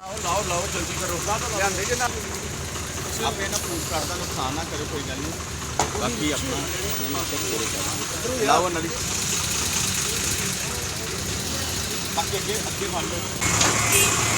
ਲਾਓ ਲਾਓ, ਜਲਦੀ ਕਰੋ। ਲਿਆਂਦੇ ਜੇ ਨਾ। ਆਪੇ ਨਾ ਪ੍ਰੂਫ ਕਰਦਾ ਨੁਕਸਾਨ ਨਾ ਕਰੇ ਕੋਈ ਗੱਲ ਨਹੀਂ। ਬਾਕੀ ਆਪਣਾ ਇਹਨਾਂ ਨਾਲ ਪੂਰੇ ਕਰਾਂਗੇ ਲਾਓ ਇਹਨਾਂ ਦੀ। ਬਾਕੀ ਅੱਗੇ ਅੱਗੇ ਫੜ ਲਓ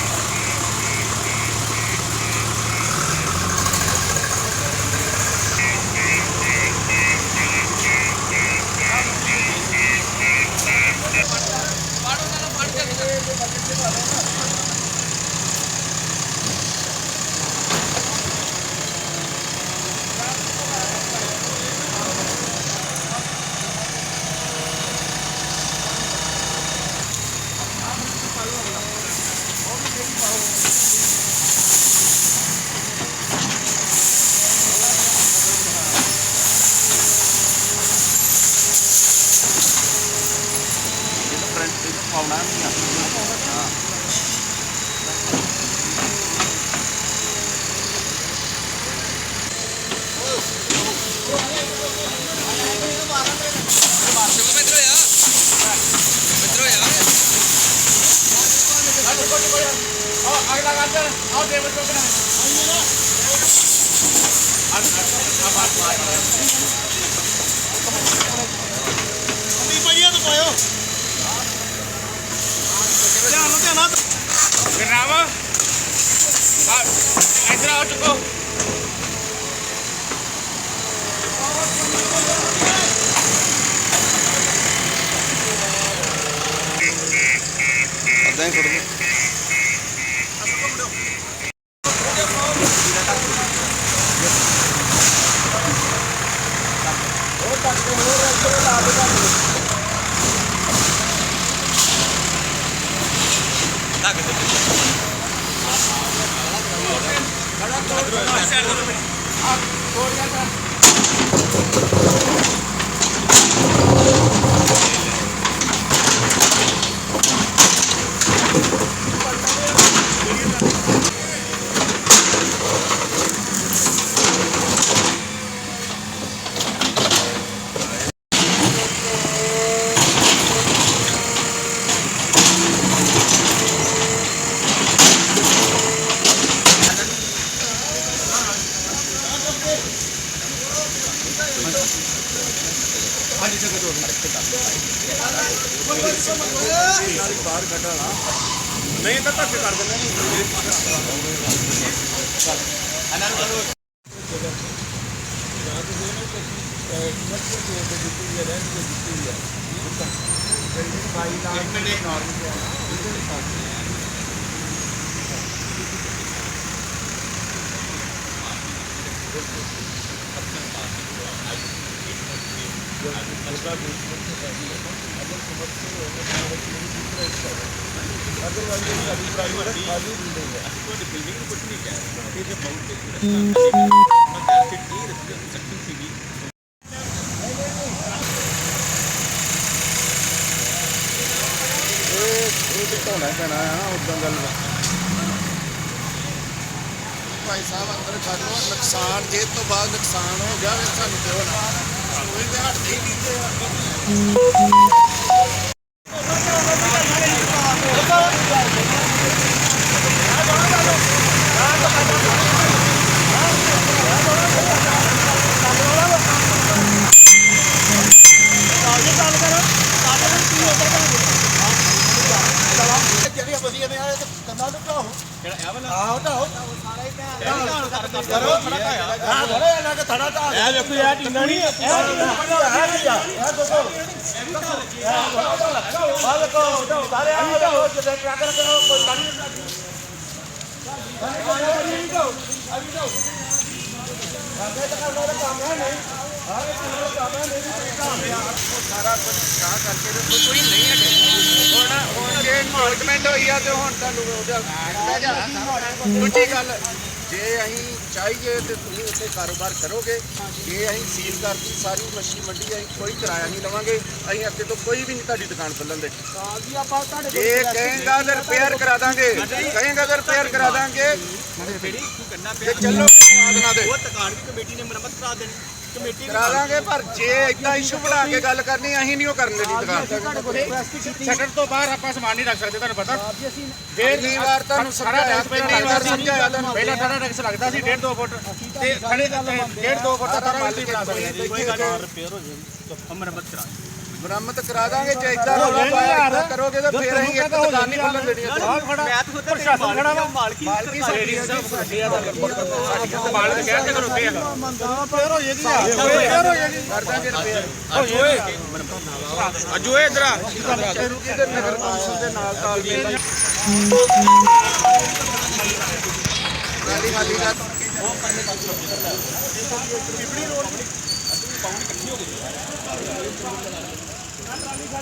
ਇਹਨੂੰ ਫਰੰਟ ਤੇ ਪਾਉਣਾ ਨਹੀਂ ਆ ਹਾਂ ਅਗਲਾ ਕਰ ਆਓ ਟੇਬਲ ਤੋਂ ਕਰਾ ਗਰਨਾਵਾ ਆ ਇਧਰ ਆਓ ਚੁੱਕੋ ਅੱਧਾ ਹੀ ਛੋੜ ਦੇ ਨਹੀਂ ਤਾਂ ਧੱਕੇ ਕਰ ਦਿੰਦੇ ਇਹ ਤੇ ਢੋਣਾ ਪੈਣਾ ਆ ਉਦਾਂ ਗੱਲ ਭਾਈ ਸਾਹਿਬ ਅੰਦਰ ਕਰ ਲਓ ਨੁਕਸਾਨ, ਜੇ ਤੋਂ ਬਾਅਦ ਨੁਕਸਾਨ ਹੋ ਗਿਆ, ਫਿਰ ਸਾਨੂੰ ਕਿਉਂ ਨਾ। Mm-hmm. ਆਹੋ ਢਾਓ ਕਰੋ ਖੜਾ ਆ ਹਾਂ ਥੋੜੇ ਇਹਨਾਂ ਕੇ ਥੜਾ ਢਾ ਇਹ ਵੇਖੋ ਇਹ ਟੀਨਾ ਨਹੀਂ ਇਹ ਕੀ ਆ ਇਹ ਦੇਖੋ ਆਹ ਦੇਖੋ ਢਾਓ ਸਾਰੇ ਆਹ ਦੇਖੋ ਜਿਹੜੇ ਟਰੱਕ ਕਰੋ ਕੋਈ ਗਾੜੀ ਨਹੀਂ ਸਾਰਾ ਕੁਝ ਕਾ ਕਰਕੇ ਤੇ ਕੋਈ ਨਹੀਂ ਹੈਗੇ ਹੁਣ ਹੁਣ ਜੇ ਇਨਵੋਲਵਮੈਂਟ ਹੋਈ ਆ ਤੇ ਹੁਣ ਤੁਹਾਨੂੰ ਉਹਦਾ ਦੂਜੀ ਗੱਲ ਜੇ ਅਸੀਂ ਚਾਹੀਏ ਤੇ ਤੁਸੀਂ ਉੱਥੇ ਕਾਰੋਬਾਰ ਕਰੋਗੇ। ਜੇ ਅਸੀਂ ਸੀਲ ਕਰਤੀ ਸਾਰੀ ਮੱਛੀ ਮੰਡੀ ਅਸੀਂ ਕੋਈ ਕਿਰਾਇਆ ਨਹੀਂ ਲਵਾਂਗੇ। ਅਸੀਂ ਅੱਗੇ ਤੋਂ ਕੋਈ ਵੀ ਨਹੀਂ ਤੁਹਾਡੀ ਦੁਕਾਨ ਖੋਲਣ ਦੇ। ਜੀ ਕਹੇਗਾ ਤਾਂ ਰਿਪੇਅਰ ਕਰਾ ਦਾਂਗੇ। ਕਹੇਗਾ ਤਾਂ ਰਿਪੇਅਰ ਕਰਾ ਦਾਂਗੇ। ਜਿਹੜੀ ਕੀ ਕਰਨਾ ਤੇ ਚੱਲੋ ਆਦਨਾ ਦੇ। ਉਹ ਦੁਕਾਨ ਦੀ ਕਮੇਟੀ ਨੇ ਮੁਰੰਮਤ ਕਰਾ ਦੇਣੀ। ਕਰਾ ਦਾਂਗੇ ਪਰ ਜੇ ਇਦਾਂ ਇਸ਼ੂ ਬਣਾ ਕੇ ਗੱਲ ਕਰਨੀ ਅਸੀਂ ਨਹੀਂ ਉਹ ਕਰਨ ਦੇਣੀ ਦੁਕਾਨ। ਸ਼ਟਰ ਤੋਂ ਬਾਹਰ ਆਪਾਂ ਸਮਾਨ ਨਹੀਂ ਰੱਖ ਸਕਦੇ ਤੁਹਾਨੂੰ ਪਤਾ। ਕਿੰਨੀ ਵਾਰ ਤੁਹਾਨੂੰ ਸਮਝਾਇਆ ਕਿੰਨੀ ਵਾਰ ਸਮਝਾਇਆ ਤੁਹਾਨੂੰ। ਪਹਿਲਾਂ ਸਾਡਾ ਟੈਕਸ ਲੱਗਦਾ ਸੀ 1.5 2 ਫੁੱਟ। ਤੇ ਖੜੇ 1.5 2 ਫੁੱਟ ਦਾ ਤਾਰਾ ਵੀ ਬਣਾ ਸਕਦੇ ਕੋਈ ਗੱਲ ਨਹੀਂ। ਮਰਮਤ ਕਰਾ ਮੁਰੰਮਤ ਕਰਾ ਦਾਂਗੇ ਜੇ ਇਦਾਂ ਰੌਲਾ ਪਾਇਆ ਕਰੋਗੇ ਤਾਂ ਫਿਰ ਅਸੀਂ ਇੱਕ ਦੁਕਾਨ ਨਹੀਂ ਖੋਲਣ ਦੇਣੀ ਇੱਥੇ। ਪ੍ਰਸ਼ਾਸਨ ਖੜਾ ਵਾ ਮਾਲਕੀ ਸਾਡੀ ਹੈ ਜੀ। ਮਾਲਕ ਕਹਿ ਤੇ ਕਰੋਗੇ ਕਰ ਦਾਂਗੇ ਰਿਪੇਅਰ ਅਜੋ ਇਧਰ ਆ ਇਹਦੇ ਨਗਰ ਕੌਂਸਲ ਦੇ ਨਾਲ ਤਾਲਮੇਲ ਨਾਲ ਖਾਲੀ ਖਾਲੀ ਦਾ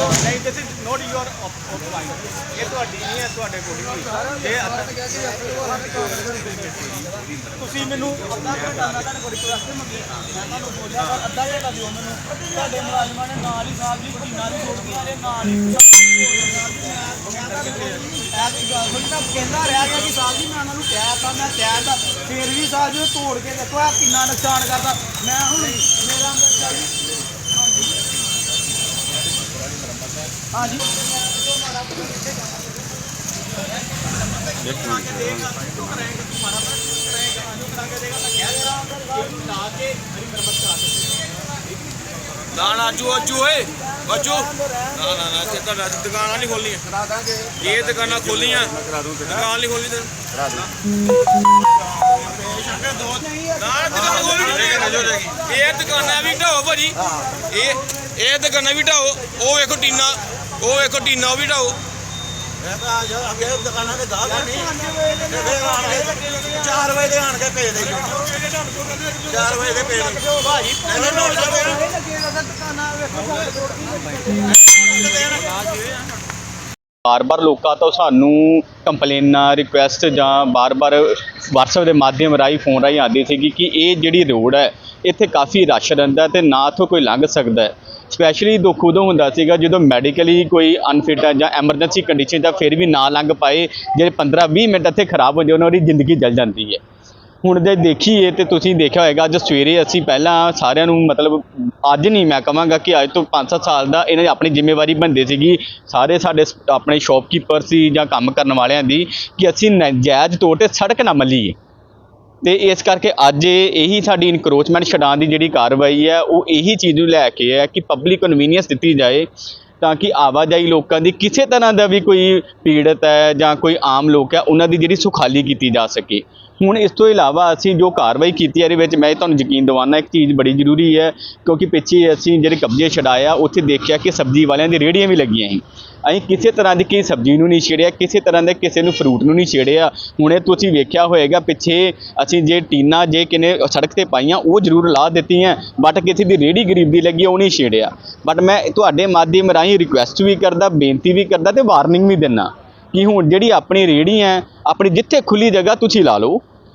ਨਹੀਂ this is not your offline ਇਹ ਤੁਹਾਡੀ ਨਹੀਂ ਹੈ, ਤੁਹਾਡੇ ਕੋਲ ਨਹੀਂ। ਇਹ ਤੁਸੀਂ ਮੈਨੂੰ ਅੱਧਾ ਘੰਟਾ ਦਾ ਤੁਹਾਨੂੰ ਰਿਕੁਐਸਟ ਮੰਗੀ। ਮੈਂ ਤੁਹਾਨੂੰ ਬੋਲਿਆ ਅੱਧਾ ਘੰਟਾ ਦਿਓ ਮੈਨੂੰ। ਤੁਹਾਡੇ ਮੁਲਾਜ਼ਮਾਂ ਨੇ ਨਾਲ ਹੀ ਸਾਹਿਬ ਜੀ ਮਹੀਨਾ ਦੀ ਛੋੜੀਆਂ ਨੇ ਨਾਲ ਹੀ ਕਹਿੰਦਾ ਰਿਹਾ ਗਿਆ ਕਿ ਸਾਹਿਬ ਜੀ, ਮੈਂ ਉਹਨਾਂ ਨੂੰ ਕਹਿ ਤਾ ਮੈਂ ਕਹਿ ਤਾ ਫਿਰ ਵੀ ਸਾਹਿਬ ਜੀ ਤੋੜ ਕੇ ਦੇਖੋ ਆ ਕਿੰਨਾ ਨੁਕਸਾਨ ਕਰਦਾ। ਮੈਂ ਹੁਣ ਮੇਰਾ ਅੰਦਰ ਚੱਲ ਹਾਂਜੀ ਨਾ ਨਾ ਅਜੂ ਅਜੂ ਓਏ ਅਜੂ ਨਾ ਨਾ ਨਾ ਤੇ ਤੁਹਾਡਾ ਦੁਕਾਨਾਂ ਨਹੀਂ ਖੋਲੀਆਂ ਕਰਾ ਦਾਂਗੇ ਇਹ ਦੁਕਾਨਾਂ ਖੋਲੀਆਂ ਦੁਕਾਨ ਨਹੀਂ ਖੋਲੀ ਤੇ ਨਾ ਦੁਕਾਨ ਖੋਲੀ ਨਹੀਂ ਇਹ ਦੁਕਾਨਾਂ ਵੀ ਢਾਓ ਭਾਜੀ ਇਹ ਇਹ ਦੁਕਾਨਾਂ ਵੀ ਢਾਓ ਉਹ ਵੇਖੋ ਟੀਨਾ ਉਹ ਵੇਖੋ ਟੀਨਾ ਉਹ ਵੀ ਢਾਓ ਦੁਕਾਨਾਂ ਦੇ ਗਾਹਕ ਨਹੀਂ। 4 ਵਜੇ ਦੇ ਆਣ ਕੇ ਭੇਜ ਦੇ 4 ਵਜੇ ਦੇ ਭੇਜ ਦੇ ਭਾਜੀ ਇਹਨੇ ਨੋਟ ਬਾਰ-ਬਾਰ ਲੋਕਾਂ ਤੋਂ ਸਾਨੂੰ ਕੰਪਲੇਨਾਂ ਰਿਕੁਐਸਟ ਜਾਂ ਬਾਰ-ਬਾਰ WhatsApp ਦੇ ਮਾਧਿਅਮ ਰਾਹੀਂ ਫੋਨ ਰਾਹੀਂ ਆਉਂਦੀ ਸੀਗੀ ਕਿ ਇਹ ਜਿਹੜੀ ਰੋਡ ਹੈ ਇੱਥੇ ਕਾਫੀ ਰਸ਼ ਰਹਿੰਦਾ ਤੇ ਨਾ ਇੱਥੋਂ ਕੋਈ ਲੰਘ ਸਕਦਾ ਹੈ। ਸਪੈਸ਼ਲੀ ਦੁੱਖ ਉਦੋਂ ਹੁੰਦਾ ਸੀਗਾ, ਜਦੋਂ ਮੈਡੀਕਲੀ ਕੋਈ ਅਨਫਿਟ ਹੈ ਜਾਂ ਐਮਰਜੈਂਸੀ ਕੰਡੀਸ਼ਨ ਤਾਂ ਫਿਰ ਵੀ ਨਾ ਲੰਘ ਪਾਏ ਜਿਹੜੇ 15-20 ਮਿੰਟ ਇੱਥੇ ਖਰਾਬ ਹੋ ਜਾਂਦੇ ਉਹਨਾਂ ਦੀ ਜ਼ਿੰਦਗੀ ਜਲ ਜਾਂਦੀ ਹੈ। ਹੁਣ ਜੇ ਦੇਖੀਏ ਤੇ ਤੁਸੀਂ ਦੇਖਿਆ ਹੋਏਗਾ, ਅੱਜ ਸਵੇਰੇ ਅਸੀਂ ਪਹਿਲਾਂ ਸਾਰਿਆਂ ਨੂੰ ਮਤਲਬ ਅੱਜ ਨਹੀਂ ਮੈਂ ਕਹਾਂਗਾ ਕਿ ਅੱਜ ਤੋਂ 5-7 ਸਾਲ ਦਾ ਇਹਨਾਂ ਦੀ ਆਪਣੀ ਜ਼ਿੰਮੇਵਾਰੀ ਬਣਦੀ ਸੀਗੀ, ਸਾਰੇ ਸਾਡੇ ਸ- ਆਪਣੇ ਸ਼ਾਪਕੀਪਰ ਸੀ ਜਾਂ ਕੰਮ ਕਰਨ ਵਾਲਿਆਂ ਦੀ, ਕਿ ਅਸੀਂ ਜਾਇਜ਼ ਤੌਰ ਤੇ ਸੜਕ ਨਾ ਮੱਲੀਏ। ਤੇ ਇਸ ਕਰਕੇ ਅੱਜ ਇਹੀ ਸਾਡੀ ਇਨਕਰੋਚਮੈਂਟ ਛਡਾਉਣ ਦੀ ਜਿਹੜੀ ਕਾਰਵਾਈ ਹੈ, ਉਹ ਇਹੀ ਚੀਜ਼ ਨੂੰ ਲੈ ਕੇ ਹੈ ਕਿ ਪਬਲਿਕ ਕਨਵੀਨੀਅੰਸ ਦਿੱਤੀ ਜਾਏ ਤਾਂ ਕਿ ਆਵਾਜਾਈ ਲੋਕਾਂ ਦੀ ਕਿਸੇ ਤਰ੍ਹਾਂ ਦਾ ਵੀ ਕੋਈ ਪੀੜਤ ਹੈ ਜਾਂ ਕੋਈ ਆਮ ਲੋਕ ਹੈ, ਉਹਨਾਂ ਦੀ ਜਿਹੜੀ ਸੁਖਾਲੀ ਕੀਤੀ ਜਾ ਸਕੇ। ਹੁਣ ਇਸ ਤੋਂ ਇਲਾਵਾ ਅਸੀਂ ਜੋ ਕਾਰਵਾਈ ਕੀਤੀ ਹੈ, ਇਹਦੇ ਵਿੱਚ ਮੈਂ ਤੁਹਾਨੂੰ ਯਕੀਨ ਦਿਵਾਉਣਾ ਇੱਕ ਚੀਜ਼ ਬੜੀ ਜ਼ਰੂਰੀ ਹੈ ਕਿਉਂਕਿ ਪਿੱਛੇ ਅਸੀਂ ਜਿਹੜੇ ਕਬਜ਼ੇ ਛਡਾਇਆ ਉੱਥੇ ਦੇਖਿਆ ਕਿ ਸਬਜ਼ੀ ਵਾਲਿਆਂ ਦੀ ਰੇਹੜੀਆਂ ਵੀ ਲੱਗੀਆਂ ਸੀ। ਅਸੀਂ ਕਿਸੇ ਤਰ੍ਹਾਂ ਦੀ ਕੀ ਸਬਜ਼ੀ ਨੂੰ ਨਹੀਂ ਛੇੜਿਆ, ਕਿਸੇ ਤਰ੍ਹਾਂ ਦੇ ਕਿਸੇ ਨੂੰ ਫਰੂਟ ਨੂੰ ਨਹੀਂ ਛੇੜਿਆ। ਹੁਣੇ ਤੁਸੀਂ ਵੇਖਿਆ ਹੋਏਗਾ, ਪਿੱਛੇ ਅਸੀਂ ਜੇ ਟੀਨਾ ਜੇ ਕਿਨੇ ਸੜਕ ਤੇ ਪਾਈਆਂ, ਉਹ ਜ਼ਰੂਰ ਲਾ ਦਿੱਤੀਆਂ ਬਟ ਕਿਸੇ ਦੀ ਰੇਹੜੀ ਗਰੀਬ ਦੀ ਲੱਗੀ, ਉਹ ਨਹੀਂ ਛੇੜਿਆ। ਬਟ ਮੈਂ ਤੁਹਾਡੇ ਮਾਧਿਅਮ ਰਾਹੀਂ ਰਿਕੁਐਸਟ ਵੀ ਕਰਦਾ, ਬੇਨਤੀ ਵੀ ਕਰਦਾ ਤੇ ਵਾਰਨਿੰਗ ਵੀ ਦਿੰਦਾ ਕਿ ਹੁਣ ਜਿਹੜੀ ਆਪਣੀ ਰੇਹੜੀ ਹੈ, ਆਪਣੀ ਜਿੱਥੇ ਖੁੱਲੀ ਜਗ੍ਹਾ ਤੁਸੀਂ ਲਾ ਲਓ।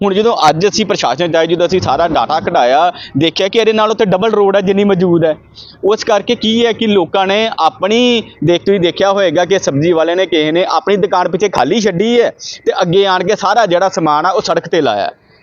ਹੁਣ ਜਦੋਂ ਅੱਜ ਅਸੀਂ ਪ੍ਰਸ਼ਾਸਨ ਚਾਹੇ ਜਦੋਂ ਅਸੀਂ ਸਾਰਾ ਡਾਟਾ ਕਢਾਇਆ, ਦੇਖਿਆ ਕਿ ਇਹਦੇ ਨਾਲ ਉੱਤੇ ਡਬਲ ਰੋਡ ਹੈ ਜਿੰਨੀ ਮੌਜੂਦ ਹੈ। ਉਸ ਕਰਕੇ ਕੀ ਹੈ ਕਿ ਲੋਕਾਂ ਨੇ ਆਪਣੀ ਦੇਖ ਤੁਸੀਂ ਦੇਖਿਆ ਹੋਏਗਾ ਕਿ ਸਬਜ਼ੀ ਵਾਲੇ ਨੇ, ਕਿਸੇ ਨੇ ਆਪਣੀ ਦੁਕਾਨ ਪਿੱਛੇ ਖਾਲੀ ਛੱਡੀ ਹੈ ਤੇ ਅੱਗੇ ਆਣ ਕੇ ਸਾਰਾ ਜਿਹੜਾ ਸਮਾਨ ਆ ਉਹ ਸੜਕ ਤੇ ਲਾਇਆ।